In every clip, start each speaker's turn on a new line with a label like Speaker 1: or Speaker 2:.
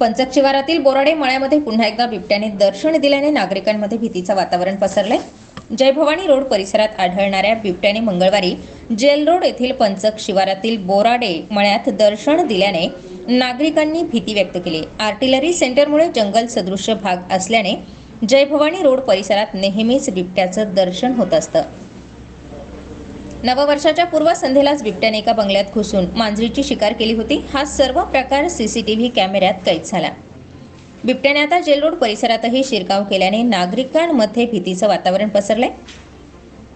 Speaker 1: पंचक शिवारातील बोराडे मळ्यामध्ये पुन्हा एकदा बिबट्याने दर्शन दिल्याने नागरिकांमध्ये भीतीचं वातावरण पसरलंय. जय भवानी रोड परिसरात आढळणाऱ्या बिबट्याने मंगळवारी जेल रोड येथील पंचक शिवारातील बोराडे मळ्यात दर्शन दिल्याने नागरिकांनी भीती व्यक्त केली. आर्टिलरी सेंटरमुळे जंगल सदृश्य भाग असल्याने जय भवानी रोड परिसरात नेहमीच बिबट्याचं दर्शन होत असतं. नववर्षाच्या पूर्वसंध्येलाच बिबट्याने एका बंगल्यात घुसून मांजरीची शिकार केली होती. हा सर्व प्रकार सीसीटीव्ही कॅमेऱ्यात कैद झाला. बिबट्याने आता जेल रोड परिसरातही शिरकाव केल्याने नागरिकांमध्ये भीतीचं वातावरण पसरलंय.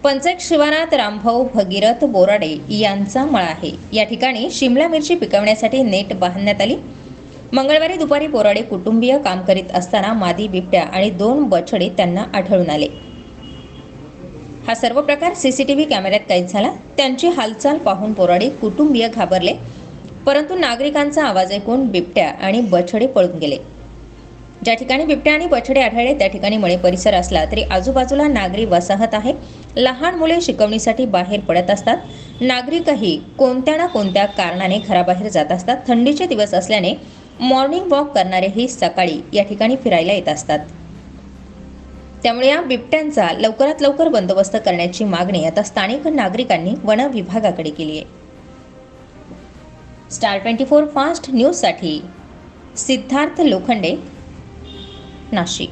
Speaker 1: पंचक शिवारात रामभाऊ भगीरथ बोराडे यांचा मळा आहे. या ठिकाणी शिमला मिरची पिकवण्यासाठी नेट बांधण्यात आली. मंगळवारी दुपारी बोराडे कुटुंबीय काम करीत असताना मादी बिबट्या आणि दोन बछडे त्यांना आढळून आले. हा सर्व प्रकार सीसीटीव्ही कॅमेऱ्यात कैद झाला. त्यांची हालचाल पाहून बोराडे कुटुंबीय घाबरले. परंतु नागरिकांचा आवाज ऐकून बिबट्या आणि बछडे पळून गेले. ज्या ठिकाणी बिबट्या आणि बछडे आढळले त्या ठिकाणी मळे परिसर असला तरी आजूबाजूला नागरी वसाहत आहे. लहान मुले शिकवणीसाठी बाहेर पडत असतात. नागरिकही कोणत्या ना कोणत्या कारणाने घराबाहेर जात असतात. थंडीचे दिवस असल्याने मॉर्निंग वॉक करणारेही सकाळी या ठिकाणी फिरायला येत असतात. त्यामुळे या बिबट्यांचा लवकरात लवकर बंदोबस्त करण्याची मागणी आता स्थानिक नागरिकांनी वन विभागाकडे केली आहे. स्टार ट्वेंटी फोर फास्ट न्यूजसाठी सिद्धार्थ लोखंडे नाशिक.